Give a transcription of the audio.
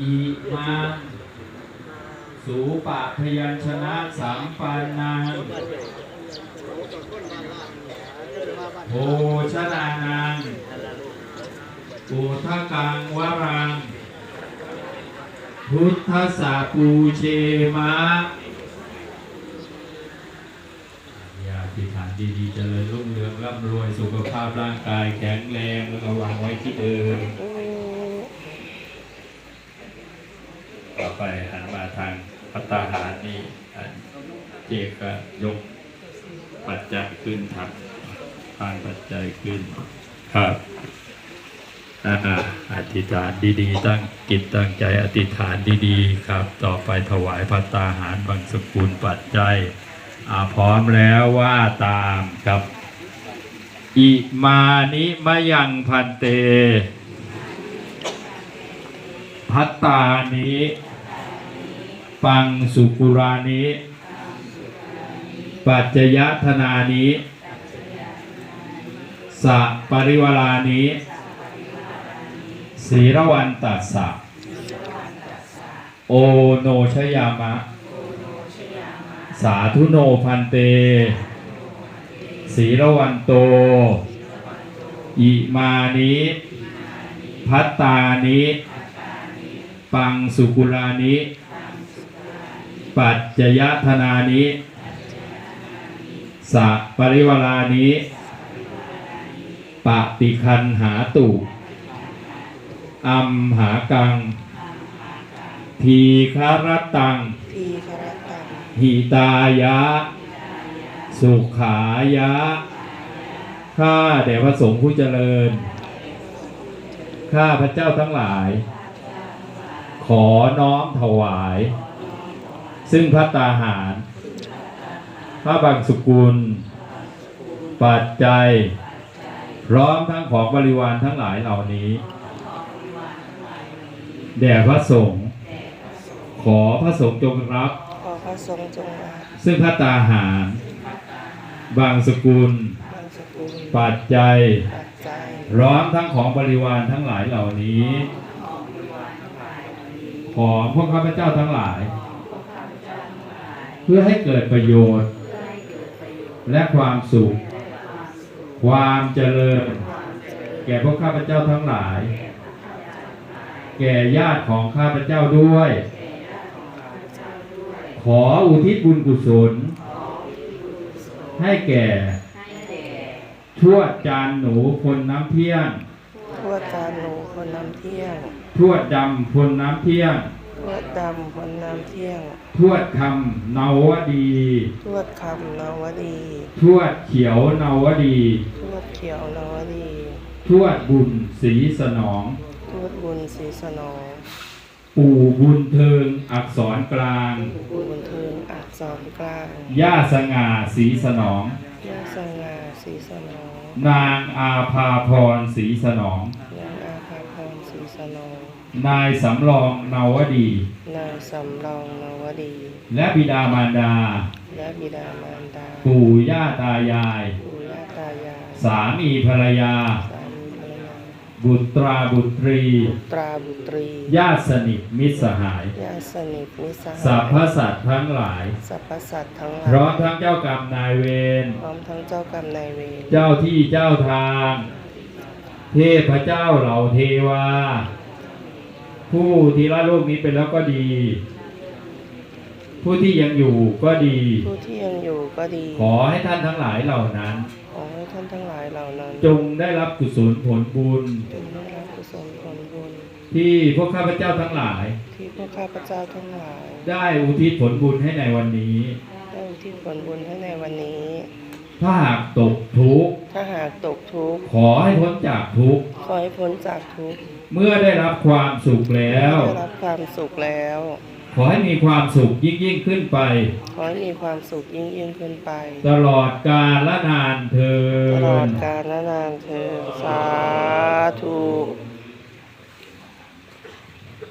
อิมาสูปะพยัญชนะสัมปันนังโภชนานังปุถกังวรัง พุทธสาปูเชมะอยาธิฐานดีๆเจริญรุ่งเรืองร่ำรวยสุขภาพร่างกายแข็งแรงแล้วก็วางไว้ที่เดิม ต่อ ไปหันมาทางพัตตาหารนี่เจก็ยกปัจจัยขึ้นทับทางปัจจัยขึ้นครับอธิษฐานดีๆ ตั้งกิจตั้งใจอธิษฐานดีๆ ครับ ต่อไปถวายพัตตาหารบางสกุลปัจจัยพร้อมแล้วว่าตามครับ อิมานิมยังพันเต พัตตานิ ปังสุกุรานิปัจจยธนานิสัปริวารานิศีรวันตัสสะโอโนชยามะ สาธุโนพันเตศีรวันโต อิมานิพัตตานิ ปังสุกุลานิ ปัจจยธนานิสัปริวารานิปฏิคันหาตุอัมหากัง ทีคารตังทีครตัง หิตายะ สุขายะ ข้าแด่พระสงฆ์ผู้เจริญ ข้าพระเจ้าทั้งหลาย ขอน้อมถวาย ซึ่งพระตาหาร พระบางสุกุล ปัจจัย พร้อมทั้งของบริวารทั้งหลายเหล่านี้ แด่พระสงฆ์ ขอพระสงฆ์จงรับ ขอพระทรงจงมาซึ่งพระตาหาร บางสกุลบางสกุลปัจจัยปัจจัย พร้อมทั้งของบริวารทั้งหลายเหล่านี้ ของพวกข้าพเจ้าทั้งหลาย เพื่อให้เกิดประโยชน์ และความสุข ความเจริญ แก่พวกข้าพเจ้าทั้งหลาย แก่ญาติของข้าพเจ้าด้วย ขออุทิศบุญกุศล ให้แก่ทวดจานหนูพลน้ำเที่ยงทวดจานหนูคนน้ำเที่ยงทวดดำพลน้ำเที่ยง ท วดดำคนน้ำเที่ยง ทวดคำนาวดี ทวดคำนาวดี ทวดเขียวนาวดี ทวดเขียวนาวดี ทวดบุญศรีสนอง ทวดบุญศรีสนอง ปู่บุญเทิงอักษรกลาง บุญเทิงอักษรกลาง ย่าสง่าศรีสนองยาสง่าศรีสนอง นางอาภาพรศรีสนอง นางอาภาพรศรีสนอง นายสำรองนาวดี นางสำรองนาวดี และบิดามารดา และบิดามารดา ปู่ย่าตายาย ปู่ย่าตายาย สามีภรรยา สามีภรรยา บุตราบุตรีตราบุตรี ญาติสนิทมิตรสหาย ญาติสนิทมิตรสหายสรรพสัตว์ทั้งหลาย สรรพสัตว์ทั้งหลาย พร้อมทั้งเจ้ากรรมนายเวร พร้อมทั้งเจ้ากรรมนายเวร เจ้าที่เจ้าทาง เทพเจ้าเหล่าเทวา ผู้ที่ละโลกนี้เป็นแล้วก็ดี ผู้ที่ยังอยู่ก็ดี ผู้ที่ยังอยู่ก็ดี ขอให้ท่านทั้งหลายเหล่านั้น ขอให้ท่านทั้งหลายเหล่านั้น จงได้รับกุศลผลบุญจงได้รับกุศลผลบุญ ที่พวกข้าพเจ้าทั้งหลาย ที่พวกข้าพเจ้าทั้งหลาย ได้อุทิศผลบุญให้ในวันนี้ได้อุทิศผลบุญให้ในวันนี้ ถ้าหากตกทุกข์ถ้าหากตกทุกข์ขอให้พ้นจากทุกข์ขอให้พ้นจากทุกข์เมื่อได้รับความสุขแล้ว ได้รับความสุขแล้ว ขอให้มีความสุขยิ่งยิ่งขึ้นไป ขอให้มีความสุขยิ่งยิ่งขึ้นไป ตลอดกาลละนานเทิตลอดนกาลนานเธอญสาธุ